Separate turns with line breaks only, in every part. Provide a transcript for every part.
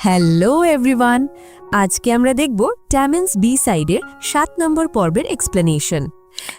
Hello everyone আজকে আমরা দেখব ট্যামেন্স বি সাইডের সাত নম্বর পর্বের এক্সপ্লেনেশন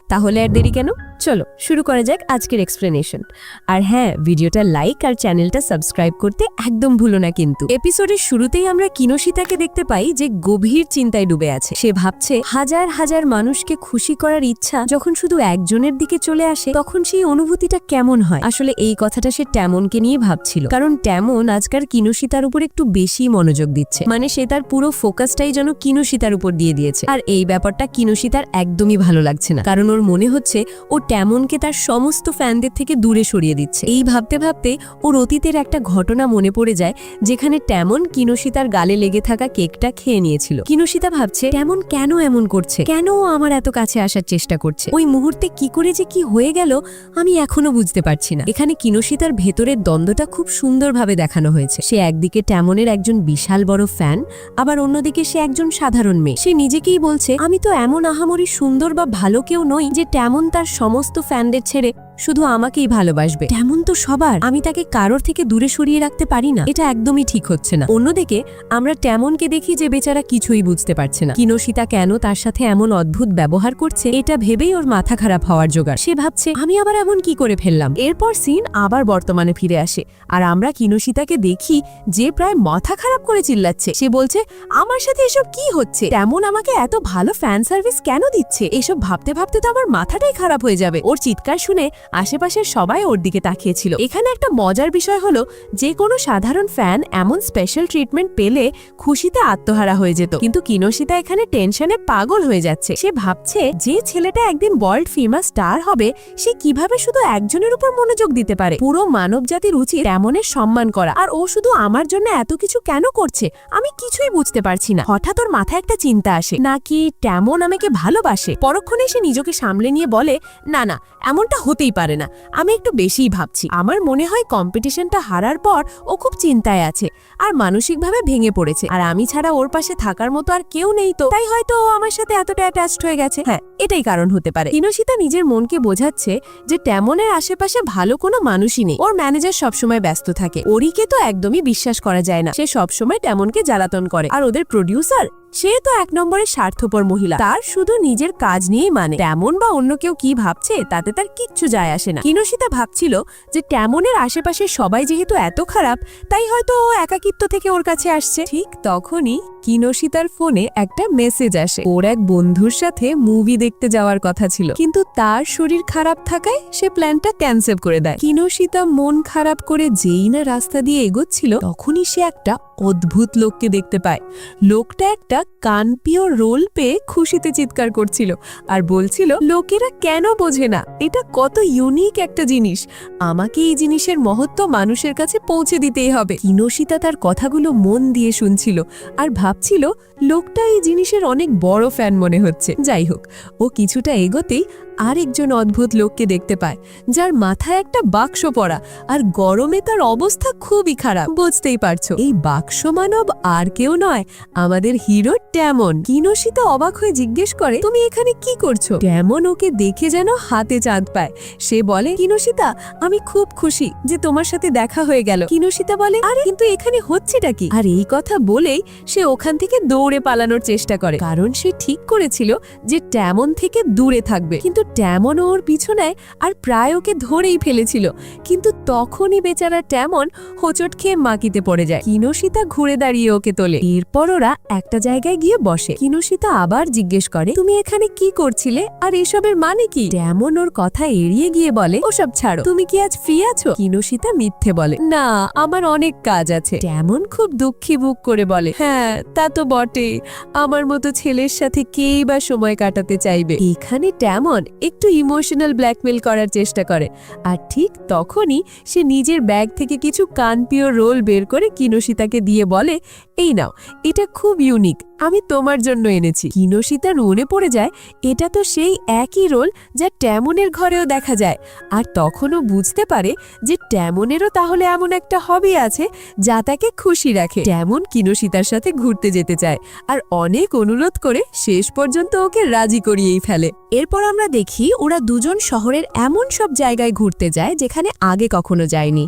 তাহলে আর দেরি কেন? চলো, শুরু করা যাক আজকের এক্সপ্লেনেশন আর হ্যাঁ ভিডিওটা লাইক আর চ্যানেলটা সাবস্ক্রাইব করতে একদম ভুলো না কিন্তু। এপিসোডের শুরুতেই আমরা কিনোশিতাকে দেখতে পাই যে গভীর চিন্তায় ডুবে আছে। সে ভাবছে, হাজার হাজার মানুষকে খুশি করার ইচ্ছা যখন শুধু একজনের দিকে চলে আসে, তখন সেই অনুভূতিটা কেমন হয়? আসলে এই কথাটা সে ট্যামনকে নিয়ে ভাবছিল। কারণ ট্যামন আজকাল কিনোশিতার উপর একটু বেশি মনোযোগ দিচ্ছে। মানে সে তার পুরো ফোকাসটাই যেন কিনোশিতার উপর দিয়ে দিয়েছে। আর এই ব্যাপারটা কিনোশিতার একদমই ভালো লাগছে না। কারণ ওর মনে হচ্ছে ও ট্যামনকে তার সমস্ত ফ্যানদের থেকে দূরে সরিয়ে দিচ্ছে। এই ভাবতে ভাবতে ওর অতীতের একটা ঘটনা মনে পড়ে যায়, যেখানে ট্যামন কিনোশিতার গালে লেগে থাকা কেকটা খেয়ে নিয়েছিল। কিনোশিতা ভাবছে ট্যামন কেন এমন করছে? কেন ও আমার এত কাছে আসার চেষ্টা করছে? ওই মুহূর্তে কি করে যে কি হয়ে গেল, আমি এখনও বুঝতে পারছি না। এখানে কিনোশিতার ভেতরের দ্বন্দ্বটা খুব সুন্দরভাবে দেখানো হয়েছে। সে একদিকে ট্যামনের একজন বিশাল বড় ফ্যান, আবার অন্যদিকে সে একজন সাধারণ মেয়ে। সে নিজেকেই বলছে, আমি তো এমন আহামরি সুন্দর বা ভালো কেউ নই যে তেমন তার সমস্ত ফ্যানদের ছেড়ে শুধু আমাকেই ভালোবাসবে। তেমন তো সবার। আমি তাকে কারোর থেকে দূরে সরিয়ে রাখতে পারি না। এটা একদমই ঠিক হচ্ছে না। অন্যদিকে, আমরা তেমনকে দেখি যে বেচারা কিছুই বুঝতে পারছে না। কিনোশিতা কেন তার সাথে এমন অদ্ভুত ব্যবহার করছে, এটা ভেবেই ওর মাথা খারাপ হওয়ার জোগাড়। সে ভাবছে, আমি আবার এমন কি করে ফেললাম? এরপর সিন আবার বর্তমানে ফিরে আসে। আর আমরা কিনোশিতাকে দেখি যে প্রায় মাথা খারাপ করে চিল্লাচ্ছে। সে বলছে, আমার সাথে এসব কি হচ্ছে? তেমন আমাকে এত ভালো ফ্যান সার্ভিস কেন দিচ্ছে? এসব ভাবতে ভাবতে তো আমার মাথাটাই খারাপ হয়ে যাবে। ওর চিৎকার শুনে আশেপাশের সবাই ওর দিকে তাকিয়েছিল। এখানে একটা মজার বিষয় হলো, যে কোনো সাধারণ ফ্যান এমন স্পেশাল ট্রিটমেন্ট পেলে খুশিতে আত্মহারা হয়ে যেত। কিন্তু কিনোশিতা এখানে টেনশনে পাগল হয়ে যাচ্ছে। সে ভাবছে, যে ছেলেটা একদিন ওয়ার্ল্ড ফেমাস স্টার হবে, সে কীভাবে শুধু একজনের উপর মনোযোগ দিতে পারে? পুরো মানব জাতির উচিত তেমনের সম্মান করা। আর ও শুধু আমার জন্য এত কিছু কেন করছে? আমি কিছুই বুঝতে পারছি না। হঠাৎ ওর মাথায় একটা চিন্তা আসে। নাকি তেমন আমাকে ভালোবাসে? পরক্ষণে সে নিজেকে সামলে নিয়ে বলে, না না, এমনটা হতেই পারে না। আমি একটু বেশিই ভাবছি। আমার মনে হয় কম্পিটিশনটা হারার পর ও খুব চিন্তায় আছে আর মানসিকভাবে ভেঙে পড়েছে। আর আমি ছাড়া ওর পাশে থাকার মতো আর কেউ নেই তো। তাই হয়তো ও আমার সাথে এতটা অ্যাটাচড হয়ে গেছে। হ্যাঁ এটাই কারণ হতে পারে। কিনোশিতা নিজের মনকে বোঝাচ্ছে যে তেমনের আশেপাশে ভালো কোনো মানুষই নেই। ওর ম্যানেজার সবসময় ব্যস্ত থাকে। ওরিকে তো একদমই বিশ্বাস করা যায় না। সে সবসময় তেমনকে জ্বালাতন করে। আর ওদের প্রডিউসার সে তো এক নম্বরের স্বার্থপর মহিলা। তার শুধু নিজের কাজ নিয়েই মানে। তেমন বা অন্য কেউ কি ভাবছে তাতে তার কিচ্ছু যায় আসে না। কিনোশিতা ভাবছিল যে তেমনের আশেপাশে সবাই যেহেতু এত খারাপ, তাই হয়তো ও একাকিত্ব থেকে ওর কাছে আসছে। ঠিক তখনই কিনোশিতার ফোনে একটা মেসেজ আসে। ওর এক বন্ধুর সাথে মুভি দেখতে যাওয়ার কথা ছিল। কিন্তু তার শরীর খারাপ থাকায় সে প্ল্যানটা ক্যান্সেল করে দেয়। কিনোশিতা মন খারাপ করে যেই না রাস্তা দিয়ে এগোচ্ছিল, তখনই সে একটা অদ্ভুত লোককে দেখতে পায়। লোকটা একটা কানপিও রোল পেয়ে খুশিতে চিৎকার করছিল আর বলছিল, লোকেরা কেন বোঝে না? এটা কত ইউনিক একটা জিনিস। আমাকে এই জিনিসের মহত্ব মানুষের কাছে পৌঁছে দিতেই হবে। কিনসিতা তার কথাগুলো মন দিয়ে শুনছিল আর ভাবছিল, লোকটা এই জিনিসের অনেক বড় ফ্যান মনে হচ্ছে। যাই হোক, ও কিছুটা এগোতেই আরেকজন অদ্ভুত লোককে দেখতে পায়, যার মাথায় একটা বাক্স পড়া আর গরমে তার অবস্থা খুবই খারাপ। বুঝতেই পারছ, এই বাক্স মানব আর কেউ নয়, আমাদের হিরো ট্যামন কিনোশিতা অবাক হয়ে জিজ্ঞেস করে, তুমি এখানে কি করছ? ট্যামন ওকে দেখে যেন হাতে চাঁদ পায়। সে বলে কিনসিতা আমি খুব খুশি যে তোমার সাথে দেখা হয়ে গেল। কিনসিতা বলে, আরে, কিন্তু এখানে হচ্ছেটা কি? আর এই কথা বলেই সে ওখান থেকে দৌড়ে পালানোর চেষ্টা করে, কারণ সে ঠিক করেছিল যে ট্যামন থেকে দূরে থাকবে। কিন্তু ট্যামন ওর পিছনে আর প্রায় ওকে ধরেই ফেলেছিল। কিন্তু তখনই বেচারা ট্যামন হোঁচট খেয়ে মাকিতে পড়ে যায়। কিনোশিতা ঘুরে দাঁড়িয়ে ওকে তোলে। এরপর ওরা একটা জায়গায় গিয়ে বসে। কিনোশিতা আবার জিজ্ঞেস করে, তুমি এখানে কি করছিলে? আর এসবের মানে কি? ট্যামন ওর কথা এড়িয়ে গিয়ে বলে, ওসব ছাড়ো। তুমি কি আজ ফ্রি আছো? কিনোশিতা মিথ্যে বলে, না, আমার অনেক কাজ আছে। ট্যামন খুব দুঃখী বুক করে বলে হ্যাঁ তা তো বটে আমার মতো ছেলের সাথে কেই বা সময় কাটাতে চাইবে? এখানে ট্যামন একটু ইমোশনাল ব্ল্যাকমেল করার চেষ্টা করে। আর ঠিক তখনই সে নিজের ব্যাগ থেকে কিছু কানপিও রোল বের করে কিনোশিতাকে দিয়ে বলে, এই নাও, এটা খুব ইউনিক আমি তোমার জন্য এনেছি। কিনোশিতার মনে পড়ে যায়, এটা তো সেই একই রোল যা ট্যামনের ঘরেও দেখা যায়। আর তখনও বুঝতে পারে যে ট্যামনেরও তাহলে এমন একটা হবি আছে যা তাকে খুশি রাখে। ট্যামন কিনোশিতার সাথে ঘুরতে যেতে চায়, আর অনেক অনুরোধ করে শেষ পর্যন্ত ওকে রাজি করিয়েই ফেলে। এরপর আমরা দেখি দেখি ওরা দুজন শহরের এমন সব জায়গায় ঘুরতে যায় যেখানে আগে কখনো যায়নি।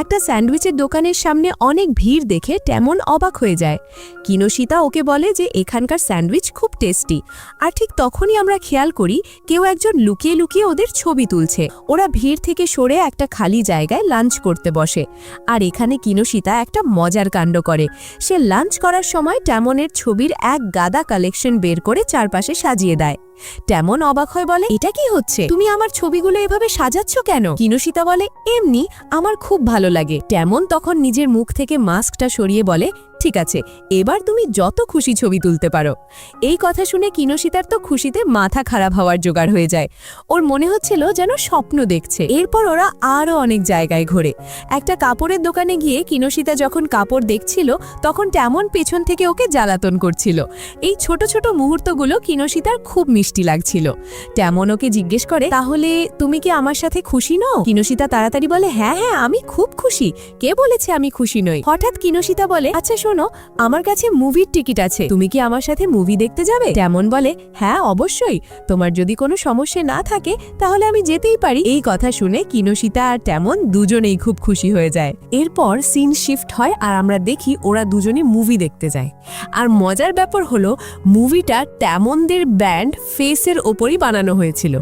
একটা স্যান্ডউইচের দোকানের সামনে অনেক ভিড় দেখে তেমন অবাক হয়ে যায়। কিনোশিতা ওকে বলে যে এখানকার স্যান্ডউইচ খুব টেস্টি। আর ঠিক তখনই আমরা খেয়াল করি কেউ একজন লুকিয়ে লুকিয়ে ওদের ছবি তুলছে। ওরা ভিড় থেকে সরে একটা খালি জায়গায় লাঞ্চ করতে বসে। আর এখানে কিনোশিতা একটা মজার কাণ্ড করে। সে লাঞ্চ করার সময় ট্যামনের ছবির এক গাদা কালেকশন বের করে চারপাশে সাজিয়ে দেয়। তেমন অবাক হয় বলে এটা কি হচ্ছে? তুমি আমার ছবিগুলো এভাবে সাজাচ্ছ কেন? কিনুশিতা বলে, এমনি, আমার খুব ভালো লাগে। তেমন তখন নিজের মুখ থেকে মাস্কটা সরিয়ে বলে ঠিক আছে, এবার তুমি যত খুশি ছবি তুলতে পারো। এই কথা শুনে কিনসিতার তো খুশিতে মাথা খারাপ হওয়ার জোগাড় হয়ে যায়। ওর মনে হচ্ছিল যেন স্বপ্ন দেখছে। এরপর ওরা আরও অনেক জায়গায় ঘোরে। একটা কাপড়ের দোকানে গিয়ে কিনসিতা যখন কাপড় দেখছিল, তখন তেমন পেছন থেকে ওকে জ্বালাতন করছিল। এই ছোট ছোট মুহূর্তগুলো কিনসিতার খুব মিষ্টি লাগছিল। তেমন ওকে জিজ্ঞেস করে, তাহলে তুমি কি আমার সাথে খুশি নও? কিনসিতা তাড়াতাড়ি বলে হ্যাঁ হ্যাঁ আমি খুব খুশি। কে বলেছে আমি খুশি নই? হঠাৎ কিনসিতা বলে আচ্ছা শোনো আমার কাছে মুভির টিকিট আছে। তুমি কি আমার সাথে মুভি দেখতে যাবে? তেমন বলে হ্যাঁ অবশ্যই। তোমার যদি কোনো সমস্যা না থাকে, তাহলে আমি যেতেই পারি। এই কথা শুনে কিনসিতা আর তেমন দুজনেই খুব খুশি হয়ে যায়। এরপর সিন শিফট হয় আর আমরা দেখি ওরা দুজনে মুভি দেখতে যায়। আর মজার ব্যাপার হলো, মুভিটা তেমনদের ব্যান্ড ফেসের ওপরই বানানো হয়েছিল।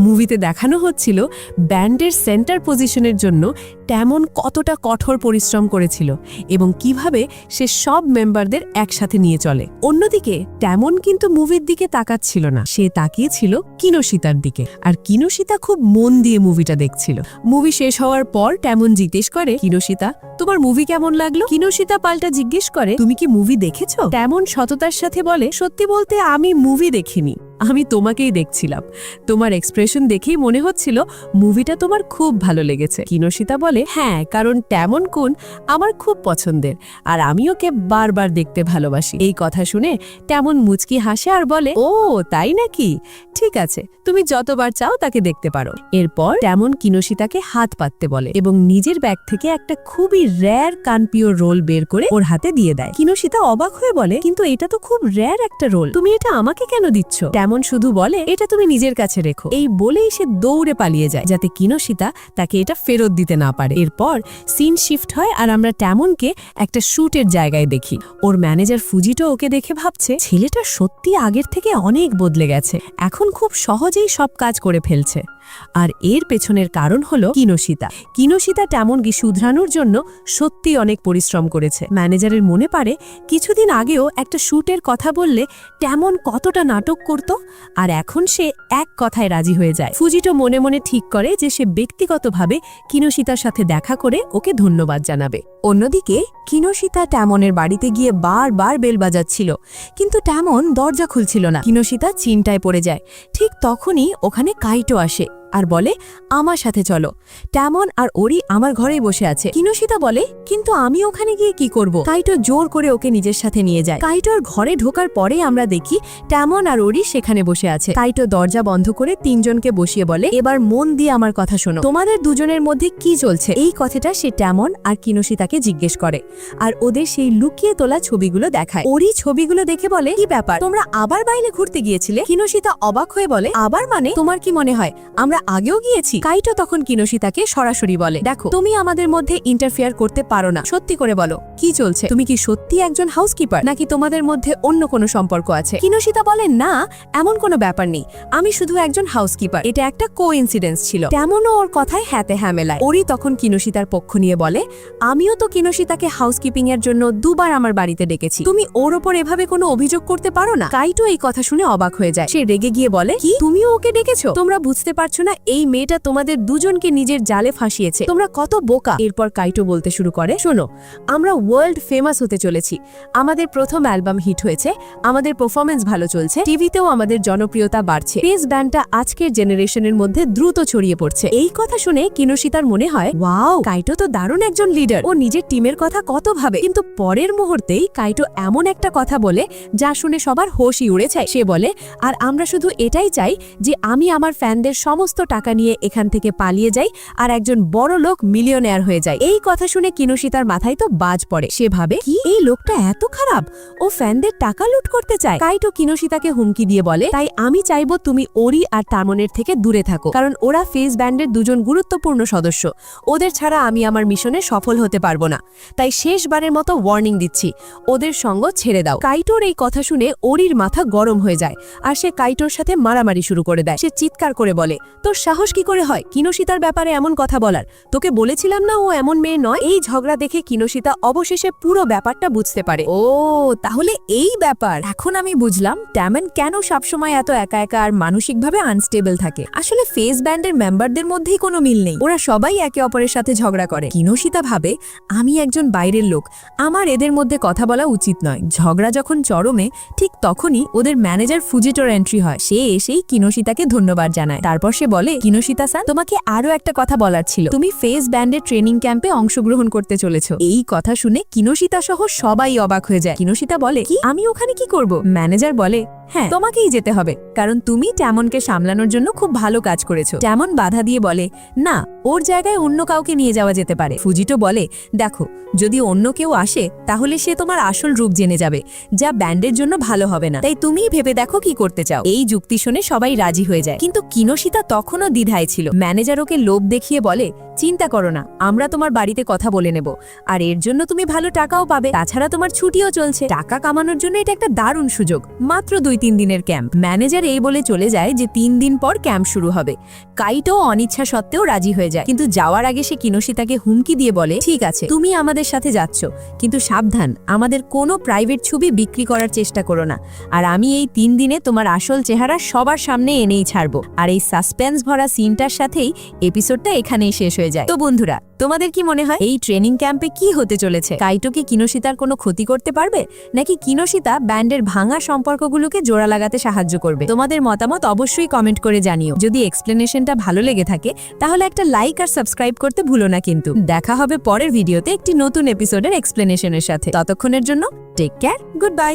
মুভিতে দেখানো হচ্ছিল ব্যান্ডের সেন্টার পজিশনের জন্য তেমন কতটা কঠোর পরিশ্রম করেছিল এবং কীভাবে সে সব মেম্বারদের একসাথে নিয়ে চলে। অন্যদিকে তেমন কিন্তু মুভির দিকে তাকাচ্ছিল না। সে তাকিয়েছিল কিনোশিতার দিকে। আর কিনোশিতা খুব মন দিয়ে মুভিটা দেখছিল। মুভি শেষ হওয়ার পর তেমন জিজ্ঞেস করে, কিনোশিতা, তোমার মুভি কেমন লাগল? কিনোশিতা পাল্টা জিজ্ঞেস করে, তুমি কি মুভি দেখেছ? তেমন সততার সাথে বলে, সত্যি বলতে আমি মুভি দেখিনি। আমি তোমাকেই দেখছিলাম। তোমার এক্সপ্রেশন দেখেই মনে হচ্ছিল মুভিটা তোমার খুব ভালো লেগেছে। কিনোশিতা বলে হ্যাঁ কারণ তেমন কোন আমার খুব পছন্দের, আর আমি ওকে বারবার দেখতে ভালোবাসি। এই কথা শুনে তেমন মুচকি হাসে আর বলে, ও, তাই নাকি? ঠিক আছে, তুমি যতবার চাও তাকে দেখতে পারো। এরপর তেমন কিনসিতাকে হাত পাততে বলে এবং নিজের ব্যাগ থেকে একটা খুবই র্যার কানপিও রোল বের করে ওর হাতে দিয়ে দেয়। কিনোশিতা অবাক হয়ে বলে, কিন্তু এটা তো খুব র্যার একটা রোল তুমি এটা আমাকে কেন দিচ্ছ? তেমন শুধু বলে, এটা তুমি নিজের কাছে রেখো। এই বলেই সে দৌড়ে পালিয়ে যায়, যাতে কিনোশিতা তাকে এটা ফেরত দিতে না পারে। এরপর সিন শিফট হয় আর আমরা ট্যামনকে একটা শ্যুটের জায়গায় দেখি। ওর ম্যানেজার ফুজিটো ওকে দেখে ভাবছে, ছেলেটা সত্যি আগের থেকে অনেক বদলে গেছে। এখন খুব সহজেই সব কাজ করে ফেলছে। আর এর পেছনের কারণ হলো কিনোশিতা। কিনোশিতা তেমনকি শুধরানোর জন্য সত্যি অনেক পরিশ্রম করেছে। ম্যানেজারের মনে পারে কিছুদিন আগেও একটা শ্যুটের কথা বললে তেমন কতটা নাটক করত আর এখন সে এক কথায় রাজি হয়ে যায়। ফুজিটো মনে মনে ঠিক করে যে সে ব্যক্তিগতভাবে কিনোশিতার সাথে দেখা করে ওকে ধন্যবাদ জানাবে। অন্যদিকে, কিনোশিতা ট্যামনের বাড়িতে গিয়ে বারবার বেল বাজাচ্ছিল। কিন্তু ট্যামন দরজা খুলছিল না। কিনোশিতা চিন্তায় পড়ে যায়। ঠিক তখনই ওখানে কাইটো আসে। আর বলে, আমার সাথে চলো। ট্যামন আর ওরি আমার ঘরেই বসে আছে। কিনোশিতা বলে, কিন্তু আমি ওখানে গিয়ে কি করব? কাইটো জোর করে ওকে নিজের সাথে নিয়ে যায়। কাইটোর ঘরে ঢোকার পরে আমরা দেখি ট্যামন আর ওরি সেখানে বসে আছে। কাইটো দরজা বন্ধ করে তিনজনকে বসিয়ে বলে, এবার মন দিয়ে আমার কথা শোনো। তোমাদের দুজনের মধ্যে কি চলছে? এই কথাটা সে ট্যামন আর কিনোশিতাকে জিজ্ঞেস করে। আর ওদের সেই লুকিয়ে তোলা ছবিগুলো দেখায়। ওরি ছবিগুলো দেখে বলে, কি ব্যাপার? তোমরা আবার বাইরে ঘুরতে গিয়েছিলে? কিনোশিতা অবাক হয়ে বলে, আবার মানে? তোমার কি মনে হয়? আমরা আগেও গিয়েছি। কাইটো তখন কিনোশিতাকে সরাসরি বলে, দেখো, তুমি আমাদের মধ্যে ইন্টারফেয়ার করতে পারো না। সত্যি করে বলো, কি চলছে? তুমি কি সত্যি একজন হাউসকিপার নাকি তোমাদের মধ্যে অন্য কোনো সম্পর্ক আছে? কিনোশিতা বলে, না, এমন কোনো ব্যাপার নেই। আমি শুধু একজন হাউসকিপার এটা একটা কো ছিল। তেমনও ওর কথায় হ্যাতে হ্যাঁ মেলায় ওরই তখন কিনোশিতার পক্ষ নিয়ে বলে, আমিও তো কিনোশিতাকে হাউসকিপিং এর জন্য দুবার আমার বাড়িতে ডেকেছি। তুমি ওর ওপর এভাবে কোনো অভিযোগ করতে পারো না? কাইটো এই কথা শুনে অবাক হয়ে যায়। সে রেগে গিয়ে বলে, কি? তুমিও ওকে ডেকেছো? তোমরা বুঝতে পারছ না এই মেয়েটা তোমাদের দুজনকে নিজের জালে ফাঁসিয়েছে। তোমরা কত বোকা। এরপর কাইটো বলতে শুরু করে, শোনো, আমরা ওয়ার্ল্ড ফেমাস হতে চলেছি। আমাদের প্রথম অ্যালবাম হিট হয়েছে, আমাদের পারফরমেন্স ভালো চলছে, টিভিতেও আমাদের জনপ্রিয়তা বাড়ছে। পেস ব্যান্ডটা আজকের জেনারেশনের মধ্যে দ্রুত ছড়িয়ে পড়ছে। এই কথা শুনে কিনোশিতার মনে হয় ওয়াও কাইটো তো দারুণ একজন লিডার ও নিজের টিমের কথা কত ভাবে। কিন্তু পরের মুহূর্তেই কাইটো এমন একটা কথা বলে, যা শুনে সবার হোশই উড়ে যায়। সে বলে, আর আমরা শুধু এটাই চাই যে আমি আমার ফ্যানদের সমস্ত সমস্ত টাকা নিয়ে এখান থেকে পালিয়ে যায় আর একজন বড় লোক মিলিয়নেয়ার হয়ে যায়। এই কথা শুনে কিনুশিতার মাথায় তো বাজ পড়ে। সে ভাবে, কি? এই লোকটা এত খারাপ? ও ফ্যানদের টাকা লুট করতে চায়? কাইটো কিনুশিতাকে হুমকি দিয়ে বলে, তাই আমি চাইব তুমি ওরি আর তামনের থেকে দূরে থাকো। কারণ ওরা ফেস ব্যান্ডের দুজন গুরুত্বপূর্ণ সদস্য। ওদের ছাড়া আমি আমার মিশনে সফল হতে পারব না। তাই শেষবারের মতো ওয়ার্নিং দিচ্ছি। ওদের সঙ্গ ছেড়ে দাও। কাইটোর এই কথা শুনে ওরির মাথা গরম হয়ে যায় আর সে কাইটোর সাথে মারামারি শুরু করে দেয়। সে চিৎকার করে বলে তোর সাহস কি করে হয়? কিনোশিতার ব্যাপারে এমন কথা বলার। তোকে বলেছিলাম না ও এমন মেয়ে নয়? এই ঝগড়া দেখে কিনোশিতা অবশেষে পুরো ব্যাপারটা বুঝতে পারে। ও, তাহলে এই ব্যাপার। এখন আমি বুঝলাম, ট্যামেন কেন সবসময় এত একা একা আর মানসিকভাবে আনস্টেবল থাকে। আসলে ফেস ব্যান্ডের মেম্বারদের মধ্যেই কোনো মিল নেই। ওরা সবাই একে অপরের সাথে ঝগড়া করে। কিনোশিতা ভাবে, আমি একজন বাইরের লোক। আমার এদের মধ্যে কথা বলা উচিত নয়। ঝগড়া যখন চরমে, ঠিক তখনই ওদের ম্যানেজার ফুজিটোর এন্ট্রি হয়। সে এসেই কিনোশিতাকে ধন্যবাদ জানায়। তারপর সে বলে কিনোশিতা স্যার, তোমাকে আরও একটা কথা বলার ছিল। তুমি ফেস ব্যান্ডের ট্রেনিং ক্যাম্পে অংশগ্রহণ করতে চলেছ। এই কথা শুনে কিনোশিতা সহ সবাই অবাক হয়ে যায়। কিনোশিতা বলে, কি? আমি ওখানে কি করব? ম্যানেজার বলে হ্যাঁ তোমাকেই যেতে হবে। কারণ তুমি ট্যামনকে সামলানোর জন্য খুব ভালো কাজ করেছ। ট্যামন বাধা দিয়ে বলে, না, ওর জায়গায় অন্য কাউকে নিয়ে যাওয়া যেতে পারে। ফুজিটো বলে, দেখো, যদি অন্য কেউ আসে, তাহলে সে তোমার আসল রূপ জেনে যাবে, যা ব্যান্ডের জন্য ভালো হবে না। তাই তুমিই ভেবে দেখো কি করতে চাও। এই যুক্তি শুনে সবাই রাজি হয়ে যায়। কিন্তু কিনোশিতা তখনও দ্বিধায় ছিল। ম্যানেজার ওকে লোভ দেখিয়ে বলে, চিন্তা করো না, আমরা তোমার বাড়িতে কথা বলে নেব। আর এর জন্য তুমি ভালো টাকাও পাবে। তাছাড়া তোমার ছুটিও চলছে। টাকা কামানোর জন্য এটা একটা দারুণ সুযোগ। মাত্র দুই তিন দিনের ক্যাম্প। ম্যানেজার এই বলে চলে যায় যে তিন দিন পর ক্যাম্প শুরু হবে। কাইটো অনিচ্ছা সত্ত্বেও রাজি হয়ে যায়। কিন্তু যাওয়ার আগে সে কিনোশিতাকে হুমকি দিয়ে বলে, ঠিক আছে, তুমি আমাদের সাথে যাচ্ছ। কিন্তু সাবধান, আমাদের কোনো প্রাইভেট ছবি বিক্রি করার চেষ্টা করো না। আর আমি এই তিন দিনে তোমার আসল চেহারা সবার সামনে এনেই ছাড়বো। আর এই সাসপেন্স ভরা সিনটার সাথেই এপিসোডটা এখানেই শেষ হয়ে যায়। তো বন্ধুরা, তোমাদের কি মনে হয়? এই ট্রেনিং ক্যাম্পে কি হতে চলেছে? কাইটো কি কিনোশিতার কোনো ক্ষতি করতে পারবে? নাকি কিনোশিতা ব্যান্ডের ভাঙা সম্পর্কগুলোকে জোড়া লাগাতে সাহায্য করবে? তোমাদের মতামত অবশ্যই কমেন্ট করে জানিও। যদি এক্সপ্লেনেশনটা ভালো লেগে থাকে, তাহলে একটা লাইক আর সাবস্ক্রাইব করতে ভুলো না কিন্তু। দেখা হবে পরের ভিডিওতে একটি নতুন এপিসোডের এক্সপ্লেনেশনের সাথে। ততক্ষণের জন্য টেক কেয়ার গুড বাই